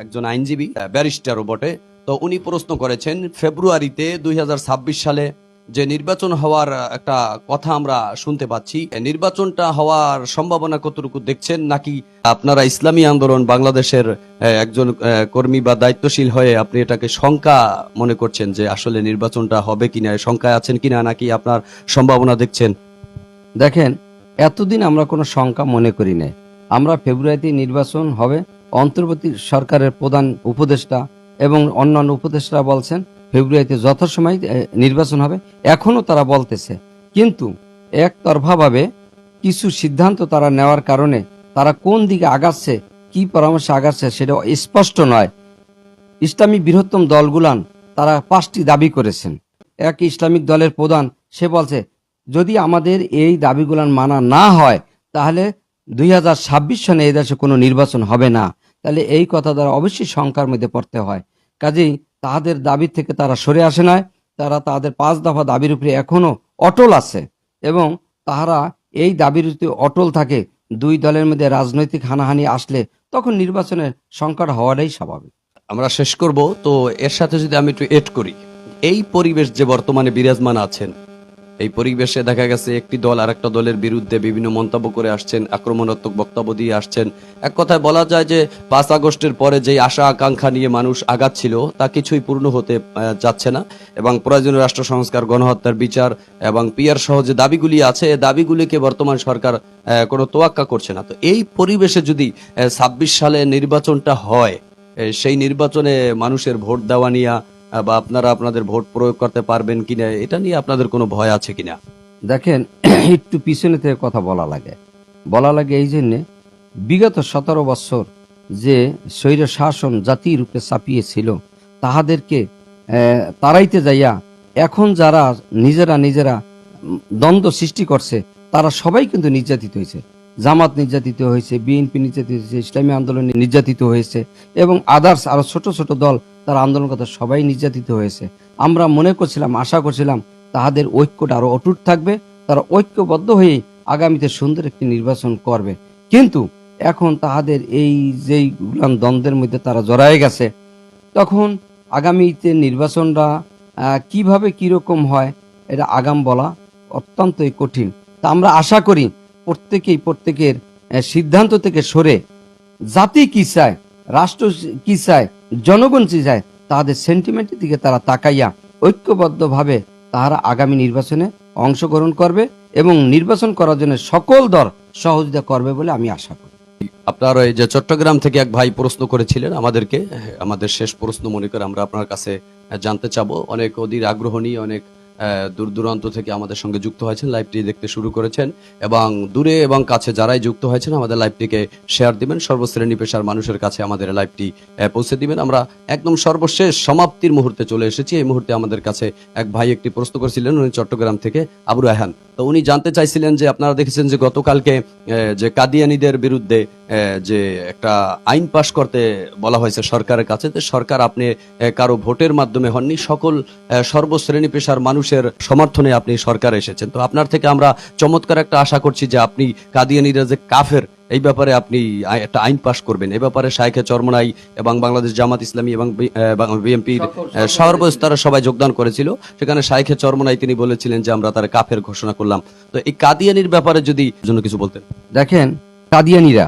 একজন আইনজীবী ব্যারিস্টারও বটে তো উনি প্রশ্ন করেছেন, ফেব্রুয়ারিতে দুই হাজার ছাব্বিশ সালে যে নির্বাচন হওয়ার একটা কথা আমরা শুনতে পাচ্ছি নির্বাচনটা হওয়ার সম্ভাবনা কতটুকু দেখছেন? নাকি আপনারা ইসলামী আন্দোলন বাংলাদেশের একজন কর্মী বা দায়িত্বশীল হয়ে আপনি এটাকে শঙ্কা মনে করছেন যে আসলে নির্বাচনটা হবে কিনা? শঙ্কায় আছেন কিনা? নাকি আপনার সম্ভাবনা দেখছেন? দেখেন, এতদিন আমরা কোনো শঙ্কা মনে করি নাই। আমরা ফেব্রুয়ারিতে নির্বাচন হবে অন্তর্বর্তী সরকারের প্রধান উপদেষ্টা এবং অন্যান্য উপদেষ্টা বলছেন, ফেব্রুয়ারিতে যথাসময় নির্বাচন হবে। এখনও তারা বলতেছে। কিন্তু একতরফাভাবে কিছু সিদ্ধান্ত তারা নেওয়ার কারণে তারা কোন দিকে আগাচ্ছে, কি পরামর্শে আগাচ্ছে সেটা স্পষ্ট নয়। ইসলামী বৃহত্তম দলগুলান তারা পাঁচটি দাবি করেছেন। এক ইসলামিক দলের প্রধান, সে বলছে, যদি আমাদের এই দাবিগুলান মানা না হয়, তাহলে দুই হাজার ছাব্বিশ সনে এই দেশে কোনো নির্বাচন হবে না। তাহলে এই কথা দ্বারা অবশ্যই শঙ্কার মধ্যে পড়তে হয়। কাজেই তাহাদের দাবি থেকে তারা সরে আসে নয় তারা তাদের পাঁচ দফা দাবির উপরে এখনও অটল আছে এবং তাহারা এই দাবির উপরে অটল থাকে, দুই দলের মধ্যে রাজনৈতিক হানাহানি আসলে তখন নির্বাচনের সংকট হওয়াটাই স্বাভাবিক। আমরা শেষ করব, তো এর সাথে যদি আমি একটু এড করি, এই পরিবেশ যে বর্তমানে বিরাজমান আছেন এই পরিবেশে দেখা গেছে একটি দল আর একটা দলের বিরুদ্ধে বিভিন্ন মন্তব্য করে আসছেন, আক্রমণাত্মক বক্তব্য দিয়ে আসছেন। এক কথায় বলা যায় যে পাঁচ আগস্টের পরে যে আশা আকাঙ্ক্ষা নিয়ে মানুষ আগাচ্ছিল, তা কিছুই পূর্ণ হতে যাচ্ছে না এবং প্রয়োজনীয় রাষ্ট্র সংস্কার, গণহত্যার বিচার এবং পিয়ার সহ যে দাবিগুলি আছে এই দাবিগুলিকে বর্তমান সরকার কোনো তোয়াক্কা করছে না। তো এই পরিবেশে যদি ছাব্বিশ সালে নির্বাচনটা হয় সেই নির্বাচনে মানুষের ভোট দেওয়া নিয়ে বা আপনারা আপনাদের ভোট প্রয়োগ করতে পারবেন কিনা, এটা নিয়ে আপনাদের কোনো ভয় আছে কিনা? দেখেন, একটু পিছনে থেকে কথা বলা লাগে। বলা লাগে এই জন্যে, বিগত সতেরো বছর যে স্বৈর শাসন জাতির রূপে চাপিয়েছিল তাহাদেরকে তারাইতে যাইয়া এখন যারা নিজেরা নিজেরা দ্বন্দ্ব সৃষ্টি করছে, তারা সবাই কিন্তু নির্যাতিত হয়েছে। জামাত নির্যাতিত হয়েছে, বিএনপি নির্যাতিত হয়েছে, ইসলামী আন্দোলন নির্যাতিত হয়েছে এবং আদার্স আরও ছোট ছোট দল তারা আন্দোলন করতে সবাই নির্যাতিত হয়েছে। আমরা মনে করছিলাম, আশা করছিলাম তাহাদের ঐক্যটা আরও অটুট থাকবে, তারা ঐক্যবদ্ধ হয়ে আগামীতে সুন্দর একটি নির্বাচন করবে। কিন্তু এখন তাহাদের এই যেই গুলাম দ্বন্দ্বের মধ্যে তারা জড়ায় গেছে, তখন আগামীতে নির্বাচনটা কীভাবে কীরকম হয়, এটা আগাম বলা অত্যন্তই কঠিন। তা আমরা আশা করি প্রত্যেকেই প্রত্যেকের সিদ্ধান্ত থেকে সরে, জাতি কি চায়, রাষ্ট্র কি চায় জনগণ যে যায় তাদের সেন্টিমেন্টের দিকে তারা তাকাইয়া ঐক্যবদ্ধভাবে তারা আগামী নির্বাচনে অংশগ্রহণ করবে এবং নির্বাচন করার জন্য সকল দল সহযোগিতা করবে বলে আমি আশা করি। আপনার এই যে চট্টগ্রাম থেকে এক ভাই প্রশ্ন করেছিলেন আমাদেরকে আমাদের শেষ প্রশ্ন মনে করে আমরা আপনার কাছে জানতে চাবো। অনেক অধীর আগ্রহ নিয়ে, অনেক দূর দূরান্ত থেকে আমাদের সঙ্গে যুক্ত হয়েছেন লাইভটি দেখতে শুরু করেছেন এবং দূরে এবং কাছে যারাই যুক্ত হয়েছেন, আমাদের লাইভটিকে শেয়ার দিবেন। সর্বশ্রেণী পেশার মানুষের কাছে আমাদের লাইভটি পৌঁছে দিবেন। আমরা একদম সর্বশেষ সমাপ্তির মুহূর্তে চলে এসেছি। এই মুহূর্তে আমাদের কাছে এক ভাই একটি প্রশ্ন করেছিলেন, উনি চট্টগ্রাম থেকে আবু রায়হান। তো উনি জানতে চাইছিলেন যে, আপনারা দেখেছেন যে গতকালকে যে কাদিয়ানিদের বিরুদ্ধে যে একটা আইন পাশ করতে বলা হয়েছে সরকারের কাছে যে সরকার আপনি কারও ভোটের মাধ্যমে হননি সকল সর্বশ্রেণী পেশার মানুষের সমর্থনে আপনি সরকার এসেছেন। তো আপনার থেকে আমরা চমৎকার একটা আশা করছি যে আপনি কাদিয়ানিরা যে কাফের এই ব্যাপারে আপনি একটা আইন পাশ করবেন। এই ব্যাপারে শাইখে চরমনাই এবং বাংলাদেশ জামাত ইসলামী এবং বিএনপির সর্বস্তরে সবাই যোগদান করেছিল। সেখানে শাইখে চরমনাই তিনি বলেছিলেন যে আমরা তার কাফের ঘোষণা করলাম। তো এই কাদিয়ানির ব্যাপারে যদি জন্য কিছু বলতেন। দেখেন কাদিয়ানিরা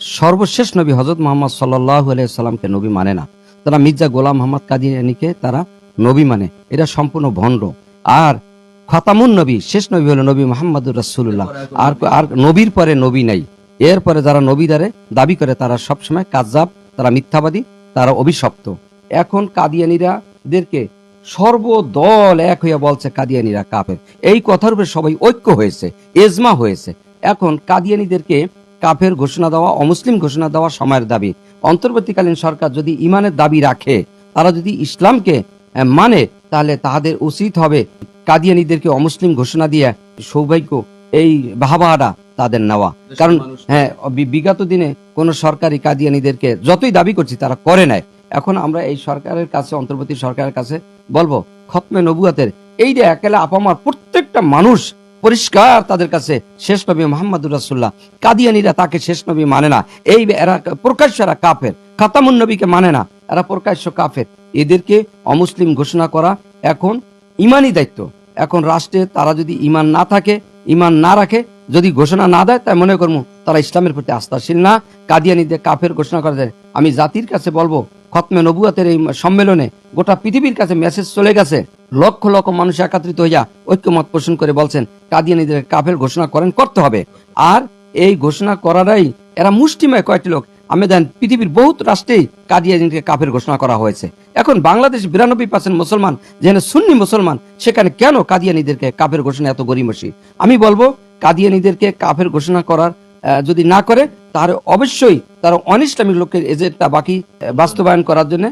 সর্বশেষ নবী হজরত মোহাম্মদ সাল্লাহ সাল্লামকে নবী মানে না। তারা মির্জা গোলাম মোহাম্মদ কাদিয়ানিকে তারা নবী মানে। এটা সম্পূর্ণ ভণ্ড। আর খতামুন নবী, শেষ নবী হলো নবী মোহাম্মদুর রাসূলুল্লাহ। আর আর নবীর পরে নবী নাই। এরপরে যারা নবী দ্বারে দাবি করে, তারা সবসময় কাজাব তারা মিথ্যাবাদী, তারা অভিশপ্ত। এখন কাদিয়ানিরা দেরকে সর্বদল এক হইয়া বলছে কাদিয়ানিরা কাফের। এই কথার উপরে সবাই ঐক্য হয়েছে, এজমা হয়েছে। এখন কাদিয়ানিদেরকে কাফের ঘোষণা দেওয়া অমুসলিম ঘোষণা দেওয়া সময়ের দাবি। অন্তর্বর্তীকালীন সরকার যদি ইমানের দাবি রাখে তারা যদি ইসলামকে মানে তাহলে তাদের উচিত হবে কাদিয়ানিদেরকে অমুসলিম ঘোষণা দিয়ে সৌভাগ্য এই বাহাবাহাটা তাদের নেওয়া। কারণ হ্যাঁ বিগত দিনে কোন সরকারি কাদিয়ানিদেরকে যতই দাবি করছি তারা করে নাই এখন আমরা এই সরকারের কাছে অন্তর্বর্তী সরকারের কাছে বলব খতমে নবুয়াতের এই যে একেলা আপামার প্রত্যেকটা মানুষ পরিষ্কার তাদের কাছে শেষ নবী মোহাম্মদুর রাসুল্লাহ কাদিয়ানিরা তাকে শেষ নবী মানে না। এই এরা প্রকাশ্য এরা কাফের। খাতামুন নবীকে মানে না। এরা প্রকাশ্য কাফের। এদেরকে অমুসলিম ঘোষণা করা এখন ইমানই দায়িত্ব। এখন রাষ্ট্রে তারা যদি ইমান না থাকে, ইমান না রাখে, যদি ঘোষণা না দেয়, তাই মনে করব তারা ইসলামের প্রতি আস্থাশীল না। কাদিয়ানিদের কাফের ঘোষণা করা যায় আমি জাতির কাছে বলব খতমে নবুয়াতের এই সম্মেলনে গোটা পৃথিবীর কাছে মেসেজ চলে গেছে। লক্ষ লক্ষ মানুষ একত্রিত হইয়া ঐক্যমত পোষণ করে বলছেন, কাদিয়ানিদের কাফের ঘোষণা করেন, করতে হবে। আর এই ঘোষণা করাটাই এরা মুষ্টিময় কয়েকটি লোক? আমি দেন পৃথিবীর বহুত রাষ্ট্রেই কাদিয়ানিকে কাফের ঘোষণা করা হয়েছে। এখন বাংলাদেশ বিরানব্বই পার্সেন্ট মুসলমান, যেখানে সুন্নি মুসলমান, সেখানে কেন কাদিয়ানিদেরকে কাফের ঘোষণা এত গরিমসি আমি বলব, কাদিয়ানিদেরকে কাফের ঘোষণা করার যদি না করে তাহলে অবশ্যই তারা অনিসলামিক লোকের এজেন্টটা বাকি বাস্তবায়ন করার জন্য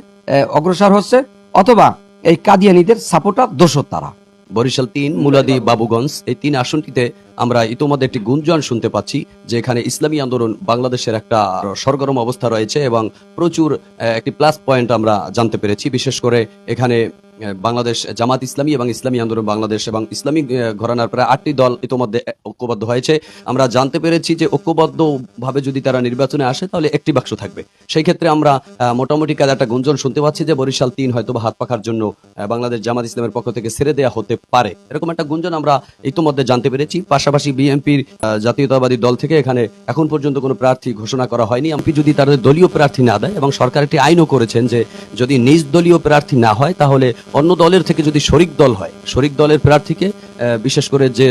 অগ্রসর হচ্ছে, অথবা এই কাদিয়ানিদের সাপোর্টার দোষর তারা। বরিশাল তিন, মুলাদি, বাবুগঞ্জ, এই তিন আসনটিতে আমরা ইতোমধ্যে একটি গুঞ্জন শুনতে পাচ্ছি যে এখানে ইসলামী আন্দোলন বাংলাদেশের একটা সরগরম অবস্থা রয়েছে এবং প্রচুর একটি প্লাস পয়েন্ট আমরা জানতে পেরেছি। বিশেষ করে এখানে বাংলাদেশ জামাত ইসলামী এবং ইসলামী আন্দোলন বাংলাদেশ এবং ইসলামী ঘরানার প্রায় আটটি দল ইতোমধ্যে ঐক্যবদ্ধ হয়েছে। আমরা জানতে পেরেছি যে ঐক্যবদ্ধ ভাবে যদি তারা নির্বাচনে আসে, তাহলে একটি বাক্স থাকবে। সেই ক্ষেত্রে আমরা মোটামুটি কাজ একটা গুঞ্জন শুনতে পাচ্ছি যে বরিশাল তিন হয়তো বা হাত পাখার জন্য বাংলাদেশ জামাত ইসলামের পক্ষ থেকে ছেড়ে দেওয়া হতে পারে। এরকম একটা গুঞ্জন আমরা ইতোমধ্যে জানতে পেরেছি। পাশাপাশি বিএনপির জাতীয়তাবাদী দল থেকে এখানে এখন পর্যন্ত কোনো প্রার্থী ঘোষণা করা হয়নি। এমপি যদি তাদের দলীয় প্রার্থী না দেয় এবং সরকার একটি আইনও করেছেন যে যদি নিজ দলীয় প্রার্থী না হয়, তাহলে অন্য দলের থেকে যদি শরিক দল হয়, শরিক দলের প্রার্থীকে বিশেষ করে যে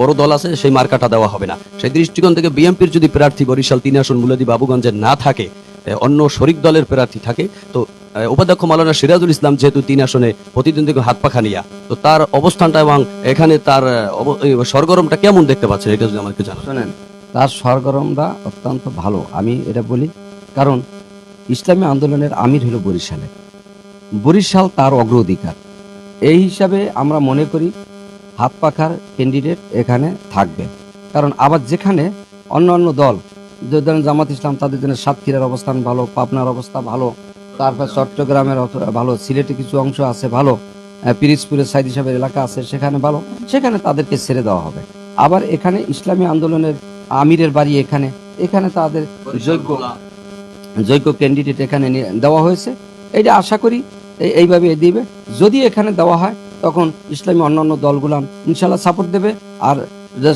বড় দল আছে, সেই মার্কাটা দেওয়া হবে না। সেই দৃষ্টিকোণ থেকে বিএনপির যদি প্রার্থী বরিশাল তিন আসন মুলাদি বাবুগঞ্জে না থাকে অন্য শরিক দলের প্রার্থী থাকে। তো উপাধ্যক্ষ মালানা সিরাজুল ইসলাম যেহেতু তিন আসনে প্রতিদ্বন্দ্বী হাত পাখা নিয়া তো তার অবস্থানটা এবং এখানে তার সরগরমটা কেমন দেখতে পাচ্ছেন এটা যদি আমাকে জানান। শোনেন, তার সরগরমটা অত্যন্ত ভালো, আমি এটা বলি। কারণ ইসলামী আন্দোলনের আমির হলো বরিশালে। বরিশাল তার অগ্রাধিকার। এই হিসাবে আমরা মনে করি হাত পাখার ক্যান্ডিডেট এখানে থাকবে। কারণ আবার যেখানে অন্য অন্য দল ধরেন জামাত ইসলাম তাদের জন্য সাতক্ষীরার অবস্থান ভালো পাবনার অবস্থা ভালো তারপর চট্টগ্রামের ভালো সিলেটে কিছু অংশ আছে ভালো পিরিজপুরের সাইদ হিসাবের এলাকা আছে সেখানে ভালো সেখানে তাদেরকে ছেড়ে দেওয়া হবে। আবার এখানে ইসলামী আন্দোলনের আমিরের বাড়ি এখানে এখানে তাদের যোগ্য যোগ্য ক্যান্ডিডেট এখানে দেওয়া হয়েছে। এটা আশা করি এই- এইভাবে দিবে। যদি এখানে দেওয়া হয় তখন ইসলামী অন্যান্য দলগুলান ইনশাল্লাহ সাপোর্ট দেবে। আর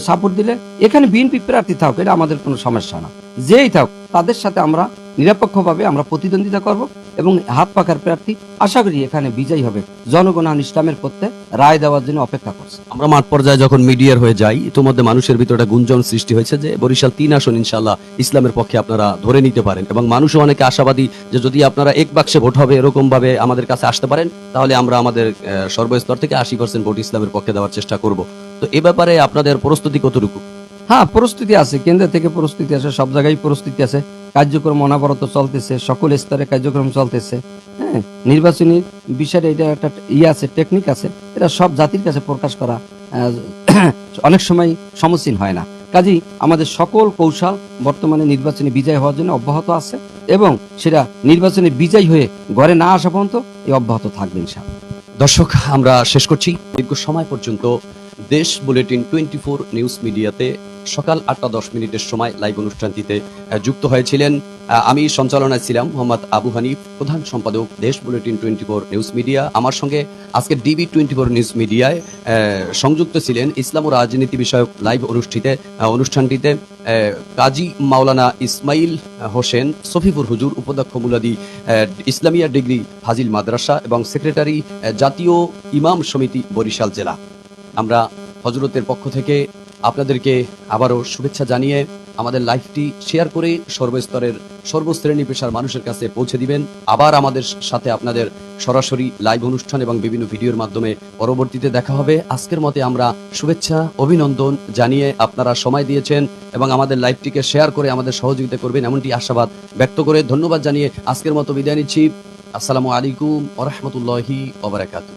সাপোর্ট দিলে, এখানে বিএনপি প্রার্থী থাক এটা আমাদের কোনো সমস্যা না। যেই থাক তাদের সাথে আমরা নিরপেক্ষভাবে আমরা প্রতিদ্বন্দ্বিতা করব এবং হাত পাখার প্রার্থী, আশা করি এখানে বিজয়ী হবে। জনগণ ইসলামের পথে রায় দেওয়ার জন্য অপেক্ষা করছে। আমরা মাঠ পর্যায়ে যখন মিডিয়ার হয়ে যাই, ইতিমধ্যে মানুষের ভিতরে একটা গুঞ্জন সৃষ্টি হয়েছে যে, বরিশাল তিন আসন ইনশাল্লাহ ইসলামের পক্ষে আপনারা ধরে নিতে পারেন এবং মানুষও অনেকে আশাবাদী যে যদি আপনারা এক বাক্সে ভোট হবে এরকম ভাবে আমাদের কাছে আসতে পারেন, তাহলে আমরা আমাদের সর্বস্তর থেকে আশি পার্সেন্ট ভোট ইসলামের পক্ষে দেওয়ার চেষ্টা করব। তো এ ব্যাপারে আপনাদের প্রস্তুতি কতটুকু? হ্যাঁ প্রস্তুতি আছে কেন্দ্র থেকে প্রস্তুতি আছে সব জায়গায় প্রস্তুতি আছে। কার্যক্রম অনাবরত চলতেছে সকল স্তরে কার্যক্রম চলতেছে হ্যাঁ? নির্বাচনী বিষয়ে এটা একটা ইয়ে আছে টেকনিক আছে এটা সব জাতির কাছে প্রকাশ করা অনেক সময় সমীচীন হয় না। কাজেই আমাদের সকল কৌশল বর্তমানে নির্বাচনে বিজয় হওয়ার জন্য অব্যাহত আছে এবং সেটা নির্বাচনে বিজয় হয়ে ঘরে না আসা পর্যন্ত এই অব্যাহত থাকবে ইনশাআল্লাহ। দর্শক আমরা শেষ করছি। দীর্ঘ সময় পর্যন্ত দেশ বুলেটিন টোয়েন্টি ফোর নিউজ মিডিয়াতে সকাল আটটা দশ মিনিটের সময় লাইভ অনুষ্ঠানটিতে যুক্ত হয়েছিলেন আমি সঞ্চালনায় ছিলাম মোহাম্মদ আবু হানিফ, প্রধান সম্পাদক Desh bulletin twenty four news media. আমার সঙ্গে আজকে ডিবি টোয়েন্টি ফোর নিউজ মিডিয়ায় সংযুক্ত ছিলেন ইসলাম ও রাজনীতি বিষয়ক লাইভ অনুষ্ঠিতে অনুষ্ঠানটিতে কাজী মাওলানা ইসমাইল হোসেন সফিপুর হুজুর, উপাধ্যক্ষ মুলাদি ইসলামিয়া ডিগ্রি, ফাজিল মাদ্রাসা এবং সেক্রেটারি জাতীয় ইমাম সমিতি বরিশাল জেলা। আমরা হজরতের পক্ষ থেকে আপনাদেরকে আবারও শুভেচ্ছা জানিয়ে আমাদের লাইভটি শেয়ার করে সর্বস্তরের সর্বশ্রেণী পেশার মানুষের কাছে পৌঁছে দিবেন। আবার আমাদের সাথে আপনাদের সরাসরি লাইভ অনুষ্ঠান এবং বিভিন্ন ভিডিওর মাধ্যমে পরবর্তীতে দেখা হবে। আজকের মতে আমরা শুভেচ্ছা, অভিনন্দন জানিয়ে আপনারা সময় দিয়েছেন এবং আমাদের লাইভটিকে শেয়ার করে আমাদের সহযোগিতা করবেন এমনটি আশাবাদ ব্যক্ত করে ধন্যবাদ জানিয়ে আজকের মতো বিদায় নিচ্ছি। আসসালামু আলাইকুম ওরহমতুল্লাহি ওবরাকাতু